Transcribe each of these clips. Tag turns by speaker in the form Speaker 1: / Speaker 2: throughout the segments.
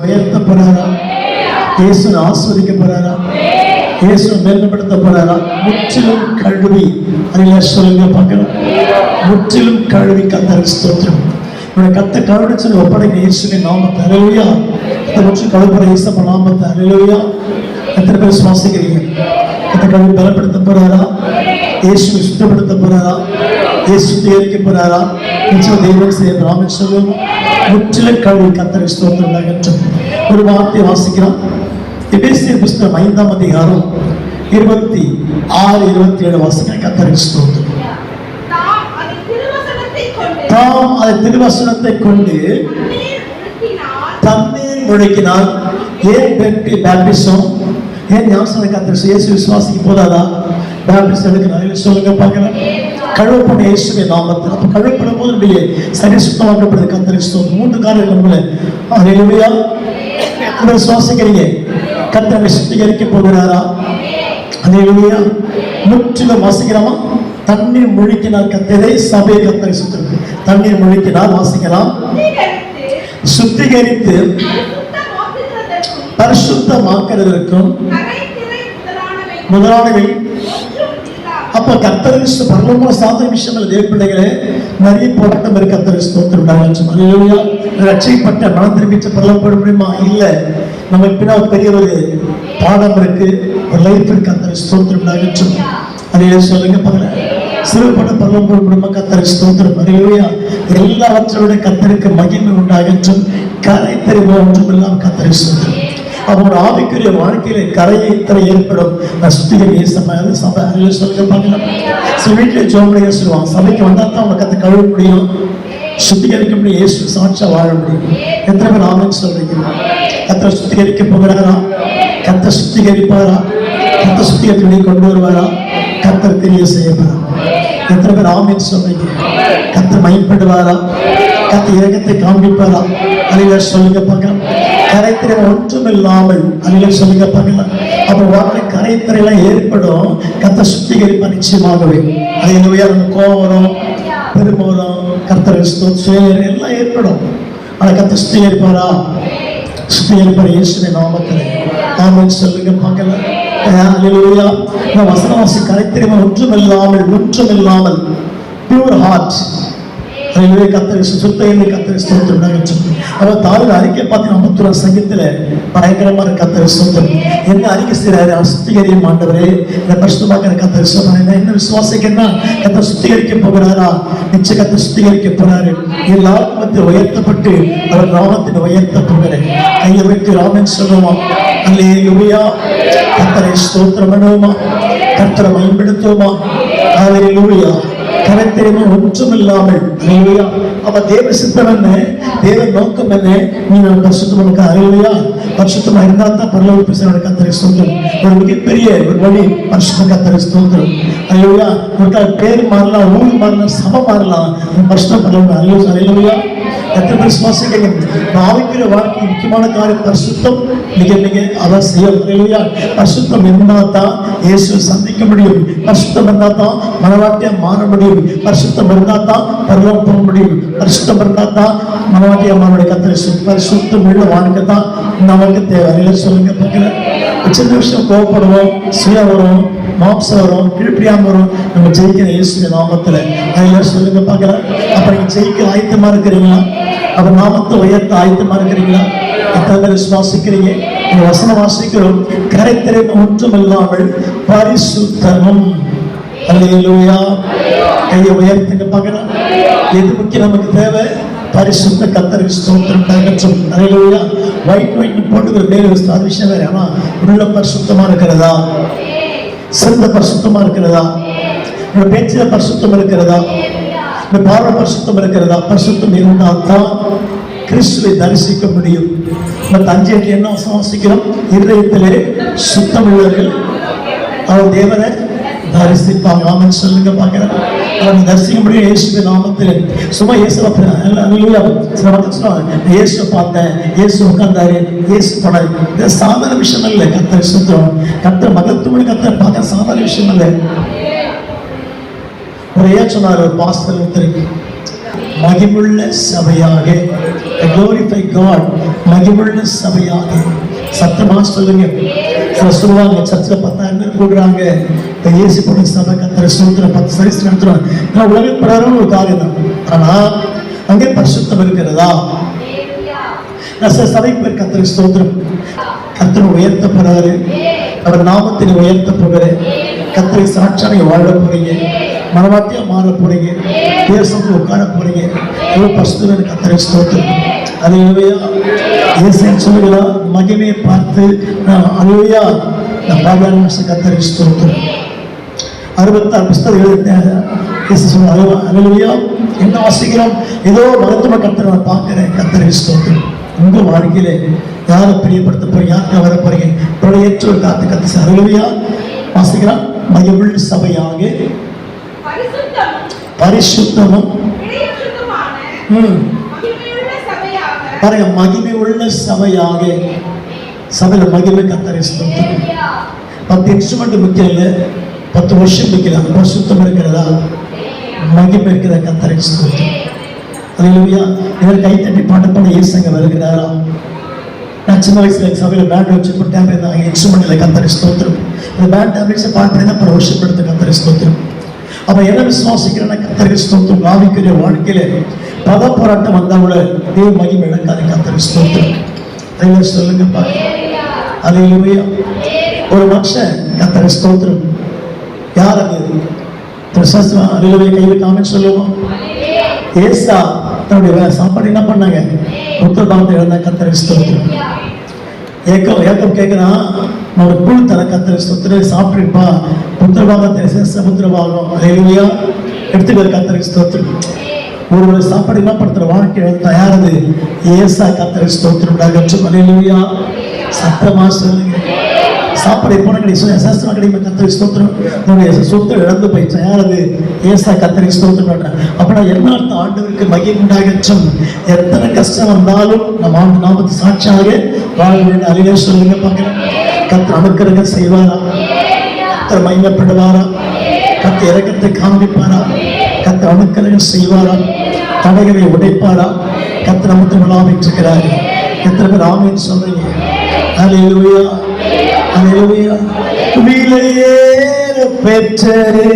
Speaker 1: உயர்த்தப்படுறாரா போறாரா இயேசு ஆஸ்வதிக்கப்படுறாரா போறாரா இயேசு மேன்மைப்படுத்தப்படுறாரா முற்றிலும் கழுவி அதில் சொல்லுங்க பார்க்கலாம். முற்றிலும் கழுவி கத்தர் ஸ்தோத்திரம். உன்னை கத்த கழுவி சொல்லி ஒப்படைக்க இயேசுவின் நாமத்தை அருளையா கத்த முற்றிலும் கழுவுற இயேசப்ப நாமத்தை அருளையா எத்தனை பேர் சுவாசிக்கிறீங்க? கத்த கழுவி பலப்படுத்த போறாரா இயேசுவை சுத்தப்படுத்த போறாரா இயேசு சுத்திகரிக்க போறாரா நிச்சயம் தெய்வம் செய்ய ராமன் சொல்லும் முற்றிலும் கழுவி கத்தரை ஸ்தோத்திரம் நகற்றும் ஒரு வார்த்தை வாசிக்கிறோம். எபேசிய புஸ்தகம் ஐந்தாம் அதிகாரம் இருபத்தி ஆறு இருபத்தி ஏழு வாசிக்கிறேன். கத்தரை ஸ்தோத்திரம்.
Speaker 2: தாம் அதை
Speaker 1: திருவசனத்தை கொண்டு தண்ணீர் முழுக்கினால் ஏன் பெட்டி பேப்டிசம் ஏன் ஞாபகம் கத்திர இயேசு விசுவாசிக்கு போதாதா பேப்டிசம் எடுக்கிறார்? சொல்லுங்க பார்க்கலாம். கழுவப்பட இயேசுவை நாமத்தில். அப்போ கழுவப்படும் போது நம்முடைய சரி சுத்தமாக்கப்படுது கத்திர ஸ்தோத்திரம் மூன்று காரியங்கள் நம்மள அலையிலுமையா எத்தனை சுவாசிக்கிறீங்க. கத்தரை சுத்திகரிக்க போகிறாரா? அலையிலுமையா முற்றிலும் வாசிக்கிறோமா? தண்ணீர் முழுக்கினால் கத்தரை சபையை கத்தரை சுத்தம் தண்ணீர் முழுக்கினால் வாசிக்கலாம்.
Speaker 2: சுத்திகரித்து
Speaker 1: பரிசுத்தமாக்குறதற்கும்
Speaker 2: முதலானவை.
Speaker 1: அப்ப கத்தரிஸ்து பரலோக சாதன விஷயங்கள் தேவ நிறைய போராட்டம் இருக்கு. கத்தரி ஸ்தோத்திரம் அலையிலுயா ரட்சிக்கப்பட்ட மனம் திரும்பிச்ச பரலோக முடியுமா? இல்லை. நம்ம பின்னால் பெரிய ஒரு பாடம் இருக்கு. ஒரு லைஃப் இருக்கு. கத்தரி ஸ்தோத்திரம் அகற்றும் அதையே சொல்லுங்க பாருங்க சிறுபட பரலோக முடியுமா? கத்தரி ஸ்தோத்திரம் அலையிலுயா எல்லாவற்றோட கத்தருக்கு மகிமை உண்டாகற்றும் கரை தெரிவு ஒன்றும் இல்லாம கத்தரி ஸ்தோத்திரம் அவரோட ஆவிக்குரிய வாழ்க்கையில கரையை இத்தனை ஏற்படும். நான் சுத்திகரி சபை சபை சொல்லுங்க பார்க்கலாம் சில வீட்டில் சொல்லுவாங்க சபைக்கு வந்தால் தான் அவங்க கற்று கழுவ முடியும் சுத்திகரிக்க முடியும் ஏசு சாட்சியா வாழ முடியும். எத்தனை பேர் ஆமன் சொல்றீங்க? கத்த சுத்திகரிக்க போகிறாரா? கத்த சுத்திகரிப்பாரா? கத்த சுத்திகரிக்க கொண்டு வருவாரா? கத்தர் தெரிய செய்யப்படா எத்தனை பேர் ஆமென் சொல்றீங்க? கத்தர் மயப்படுவாரா? கத்த இறக்கத்தை காண்பிப்பாரா? அலையில சொல்லுங்க பார்க்கலாம் கரைத்திரை ஒன்றும் இல்லாமல் அலையில சொல்லுங்க பார்க்கலாம் அப்போ வாழ்க்கை கரைத்திரையெல்லாம் ஏற்படும். கத்த சுத்திகரிப்பா நிச்சயமாகவே. அலையில நம்ம கோபம் வரும் பெருமை வரும். கர்த்தர் சுயர் எல்லாம் ஏற்படும். ஆனால் கத்த சுத்திகரிப்பாரா? சுத்திகரிப்பார் இயேசுவின் நாமத்தில். ஆமென். சொல்லுங்க பார்க்கலாம். அல்லேலூயா வசனவாசி கரைத்திரைமை ஒன்றும் இல்லாமல் ஒன்றும் இல்லாமல் பியூர் ஹார்ட் அதிலே கத்தரி சுத்தையிலே கத்தரி ஸ்தோத்திரம். நகற்றும் அவர் தாழ்வு அறிக்கை பார்த்து ஐம்பத்தொரு சங்கத்தில் பயங்கரமான கத்தரி சுத்தம் என்ன அறிக்கை செய்கிறாரு அவர் சுத்திகரியும் ஆண்டவரே இந்த பரிசுத்தமாக கத்தரி சொல்றாரு என்ன விசுவாசிக்கிறேன்னா கத்த சுத்திகரிக்க போகிறாரா? நிச்சய கத்த சுத்திகரிக்க போறாரு. எல்லாருக்கும் மத்திய உயர்த்தப்பட்டு அவர் நாமத்தின் உயர்த்த போகிறேன் கையை வைத்து ராமன் சொல்லுவோம்? அல்லே அல்லேலூயா. கத்தரை ஸ்தோத்திரம் பண்ணுவோமா? கத்தரை பயன்படுத்துவோமா அல்லேலூயா. கரத்திரமே ஒன்றும் இல்லாமல் அலையிலையா. அப்ப தேவ சித்தம் என்ன? தேவ நோக்கம் என்ன? நீ நான் பரிசுத்தம் எனக்கு அலையிலையா. பரிசுத்தமா இருந்தா தான் பரலோக பிசனோட கத்தரை ஸ்தோத்திரம். ஒரு மிகப்பெரிய ஒரு வழி பரிசுத்த கத்தரை ஸ்தோத்திரம். அலையிலையா. ஒரு பேர் மாறலாம் ஊர் மாறலாம் சபை மாறலாம். பரிசுத்தம் பரலோக அலையில அலையிலையா. எத்தனை பேர் சுவாசிக்கிறீங்க. ஆவிக்கிற வாழ்க்கை முக்கியமான காரியம் பரிசுத்தம். மிக மிக அவசியம் இல்லையா பரிசுத்தம் இருந்தால் தான் இயேசு சந்திக்க முடியும். பரிசுத்தம் இருந்தால் தான் மனவாட்டியா மாற முடியும். பரிசுத்தம் இருந்தால் தான் பருவம் போக முடியும் பரிசுத்தம் இருந்தால் தான் மனவாட்டி அம்மாவுடைய கத்திரை பரிசுத்தம் உள்ள வாழ்க்கை தான் நமக்கு தேவை. இல்லை சொல்லுங்க பார்க்கல சின்ன விஷயம் கோவப்படுவோம் சுய வரும் மாம்ச வரும் கீழ்ப்பிடியாம வரும் நம்ம ஜெயிக்கிற இயேசுவின் நாமத்தில். அதில் சொல்லுங்க பார்க்கலாம் அப்புறம் நீங்க ஜெயிக்க ஆயத்தமாக இருக்கிறீங்களா? அவர் நாமத்தை உயர்த்த ஆயத்தமாக இருக்கிறீங்களா? எத்தனை பேர் விசுவாசிக்கிறீங்க? இந்த வசனம் வாசிக்கிறோம் கரைத்திரை ஒன்றும் இல்லாமல் பரிசுத்தமும் அல்லேலூயா கையை உயர்த்துங்க பார்க்கலாம் எது முக்கியம் நமக்கு தேவை? பரிசுத்த கத்தரி ஸ்தோத்திரம் தகற்றும் அல்லேலூயா ஒயிட் ஒயிட் போட்டுக்கிற மேல அது விஷயம் வேற. ஆனா உள்ள பரிசுத்தமா இருக்கிறதா? சிறந்த பரிசுத்தமா இருக்கிறதா? உங்க பேச்சில பரிசுத்தம் இருக்கிறதா? உங்க பார்வை பரிசுத்தம் இருக்கிறதா? பரிசுத்தம் இருந்தால் தான் கிறிஸ்துவை தரிசிக்க முடியும். நம்ம தஞ்சைக்கு என்ன சுவாசிக்கிறோம் இருதயத்திலே சுத்தம் உள்ளவர்கள் அவர் தேவனை தரிசிப்பாங்க. ஆமன் சொல்லுங்க பார்க்கிறேன். அவன் தரிசிக்க முடியும் இயேசுவின் நாமத்தில். சும்மா இயேசுவை சில மக்கள் சொல்லுவாங்க. இயேசு பார்த்தேன். இயேசு உட்கார்ந்தாரு. இயேசு படம் இது சாதாரண விஷயம் இல்லை கத்தர் சுத்தம். கத்தர் மகத்துவம் கத்தர் பார்க்க சாதாரண விஷயம் இல்லை ஒரே சொன்னார் ஒரு பாஸ்டர் ஒருத்தருக்கு மகிமுள்ள சபையாக glorify God மகிமுள்ள சபையாக. சத்தமா சொல்லுங்க. சில சொல்லுவாங்க சர்ச்சில் பத்தாயிரம் பேர் கூடுறாங்க இந்த இயேசு பொண்ணு சபை கத்திர பத்து சைஸ் நடத்துறாங்க நான் உலக பிரகாரம் ஒரு காரியம் தான். ஆனா அங்கே பரிசுத்தம் இருக்கிறதா? சில சபைக்கு பேர் கத்திர ஸ்தோத்திரம். கத்திர உயர்த்த போறாரு அவர் நாமத்தினை உயர்த்த போகிறாரு கத்திரை சாட்சானை வாழ போறீங்க. மனவாட்டியா மாற போறீங்க. தேசத்துல உட்கார போறீங்க. எவ்வளவு பசுத்தவன் கத்திரை அது அதையா இயேசன் சொல்லுகிறா மகிமையை பார்த்து நான் அலுவையா நான் பாதாள கத்திரை ஸ்தோத்திரம். அறுபத்தாறு புஸ்தகம் எழுதினேன் அலுவலியா என்ன வாசிக்கிறோம்? ஏதோ மருத்துவ கத்தரை நான் பார்க்கிறேன். கத்தரை ஸ்தோத்திரம். உங்க வாழ்க்கையிலே யாரை பிரியப்படுத்த போறீங்க? யாருக்கு வர போறீங்க? பிரளையற்ற ஒரு காத்து கத்து அலுவலியா வாசிக்கிறான் மகிழ்வுள்ள சபையாக
Speaker 2: பரிசுத்தமும்.
Speaker 1: பாருங்க மகிமை உள்ள சபையாக சபையில மகிமை கத்தரை ஸ்தோத்திரம். பத்து இன்ஸ்ட்ருமெண்ட் முக்கியம் இல்லை. பத்து வருஷம் முக்கியம் பரிசுத்தம் இருக்கிறதா? மகிமை இருக்கிற கத்தரை ஸ்தோத்திரம். அல்லேலூயா இவர் கை தட்டி பாட்டு பண்ண இயேசுங்க வருகிறாரா? நான் சின்ன வயசுல சபையில பேண்ட் வச்சு போட்டாங்க இருந்தாங்க இன்ஸ்ட்ருமெண்ட்ல கத்தரை ஸ்தோத்திரம். இந்த பேண்ட் டேப்லெட்ஸ் பண்ணி அப்புறம் வருஷம் எடுத்த கத்தரை ஸ்தோத்திரம். அப்ப என்ன விசுவாசிக்கிறேன்னா கத்தரை ஸ்தோத்திரம் ஆவிக்குரிய வாழ்க்கையில பத போராட்டம் வந்தா தேவ மகிமை இழக்காது கத்தரை ஸ்தோத்திரம் அல்லேலூயா சொல்லுங்க பாருங்க ஒரு மனுஷன் கத்தரை ஸ்தோத்திரம் யார் அது? பிரசாஸ்திரம் அல்லேலூயா கையில் சொல்லுவோம். ஏசா தன்னுடைய சாப்பாடு என்ன பண்ணாங்க? புத்திரபாவத்தை இழந்த கத்தரை ஏக்கம் ஏக்கம் கேட்கிறான் நான் ஒரு கூழ் தர கத்தரை ஸ்தோத்திரம் சாப்பிட்டுப்பா புத்திரபாகத்தை சேச புத்திரபாகம் அல்லேலூயா எடுத்துக்கிற கத்தரை ஸ்தோத்திரம். ஒரு ஒரு சாப்பாடு என்ன படுத்துற வாழ்க்கை தயாரது. ஏசா கத்தரை ஸ்தோத்திரம் அகற்றும் அல்லேலூயா சத்தமா சொல்லுங்க. சாப்பிட போன கிடைக்கும் சாஸ்திரம் கிடைக்கும் கத்தரி ஸ்தோத்திரம். என்னுடைய சொத்து இழந்து போயிடுச்சு யாரது ஏசா கத்தரி ஸ்தோத்திரம் அப்படின்னா அப்ப என்ன ஆண்டவருக்கு மகிமை எத்தனை கஷ்டம் வந்தாலும் நம்ம ஆண்டு நாமத்து சாட்சியாக வாழ வேண்டிய அறிவே சொல்லுங்க பார்க்கிறேன் கத்தர் அனுக்கிறங்க செய்வாரா? கத்தர் மையப்படுவாரா கத்த இறக்கத்தை காண்பிப்பாரா? கத்த அணுக்கலகம் செய்வாரா? தடைகளை உடைப்பாரா? கத்த நமக்கு விழாவிட்டிருக்கிறார் எத்தனை பேர் ஆமின்னு சொல்றீங்க? அல்லேலூயா அல்லேலூயா விலையேற பெற்றது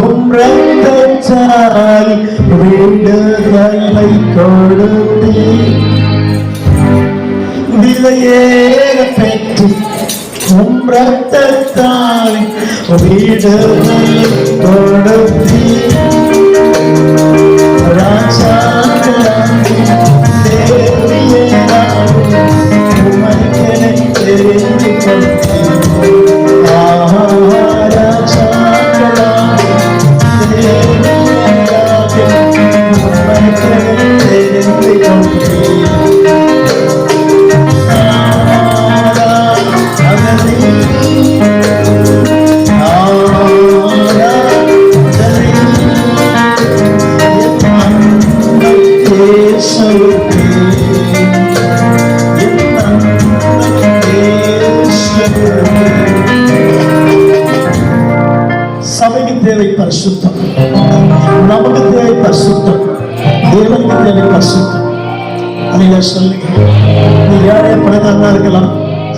Speaker 1: உம் ரத்தத்தால் விடுதலை கொடுத்தீர் விலையேற பெற்று உம் ரத்தத்தால் விடுதலை கொடுத்தீர்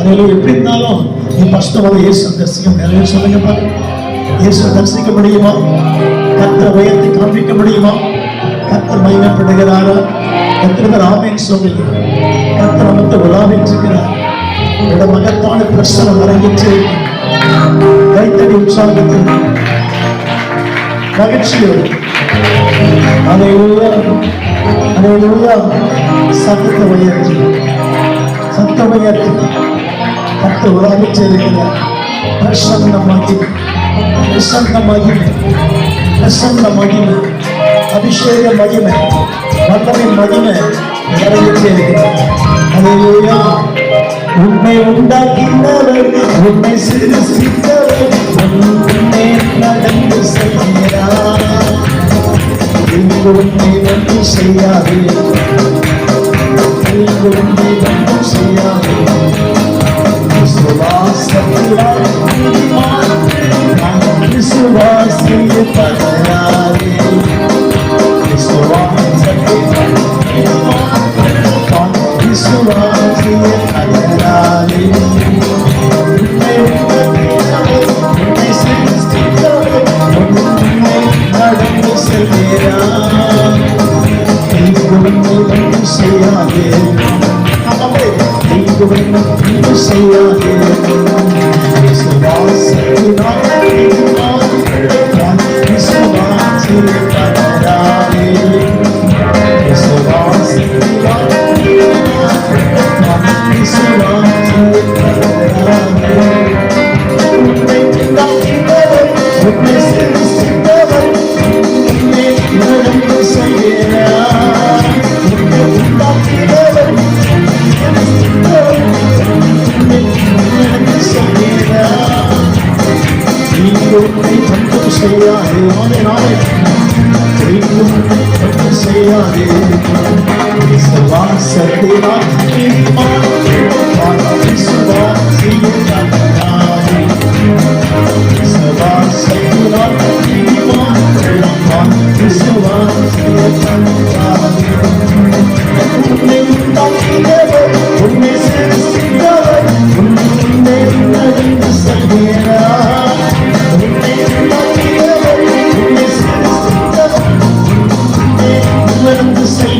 Speaker 1: அதில் எப்படி இருந்தாலும் நீ பரிசுத்தமாக இயேசு தரிசிக்க முடியாது. சொல்லுங்க பாருங்க இயேசு தரிசிக்க முடியுமா? கத்தரை உயர்த்தி காண்பிக்க முடியுமா? கத்தர் மயமப்படுகிறாரா எத்தனை பேர் ஆமேன்னு சொல்லுங்க. கத்தர் நமக்கு உலாவிட்டிருக்கிறார் என்னோட மகத்தான பிரச்சனை வரங்கிட்டு கைத்தடி உற்சாகத்தில் மகிழ்ச்சியோடு. அலையூயா அலையூயா சத்தத்தை உயர்த்தி. சத்தம் உயர்த்தி. கத்த உலாவிட்டு இருக்கிறார் பிரசன்ன மகிமை பிரசன்ன மகிமை பிரசன்ன மகிமை அபிஷேக மகிமை வல்லமை மகிமை நிறைவேற்றி இருக்கிறார் உன்னை உண்டாக்கினவர் உன்னை சிருஷ்டித்தவர் உன்னை நடந்து செய்கிறார். இங்கு உன்னை ஒன்று செய்யாது. இங்கு yârim Sabah sakıran iman Fatih sabah zilden yârim Sabah sakıran iman Fatih sabah zilden yârim Umumdan ileri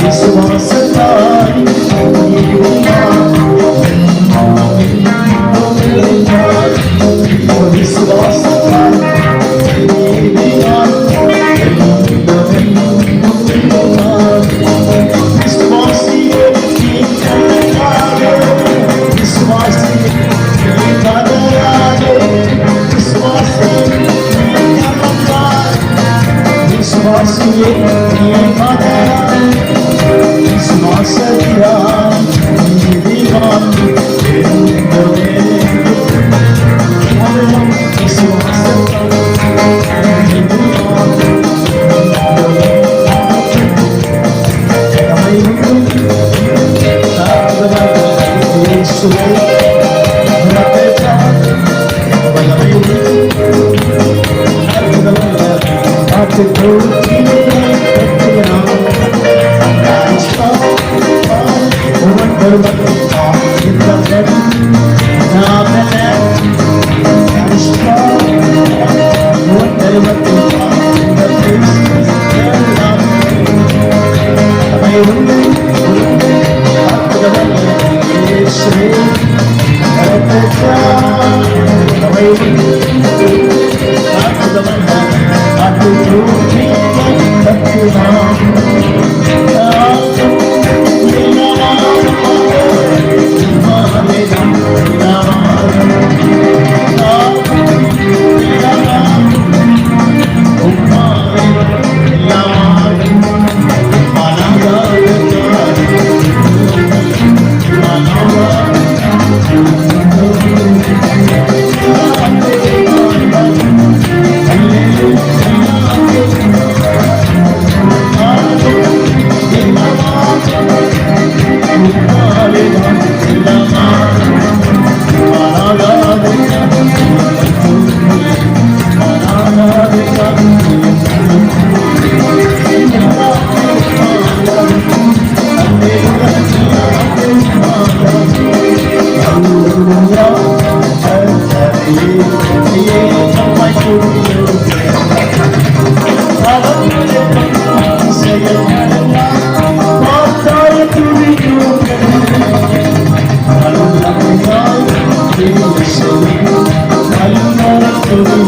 Speaker 1: విశ్వాస Thank you. Deus, eu sou. Vai embora todo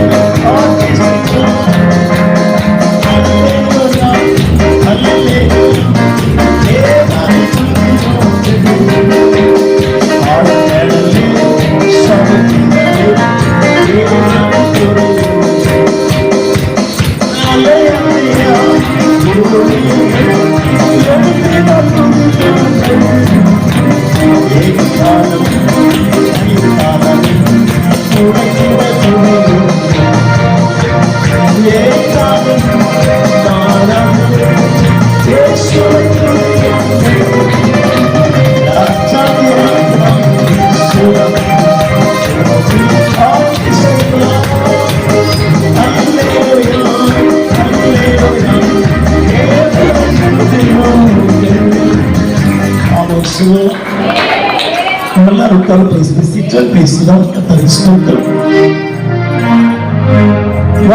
Speaker 1: Oh, మళ్ళా రూపాయలు ప్రేసిస్తుంది సిద్ధం ప్రేసిద్దాం తరిస్తుంటాం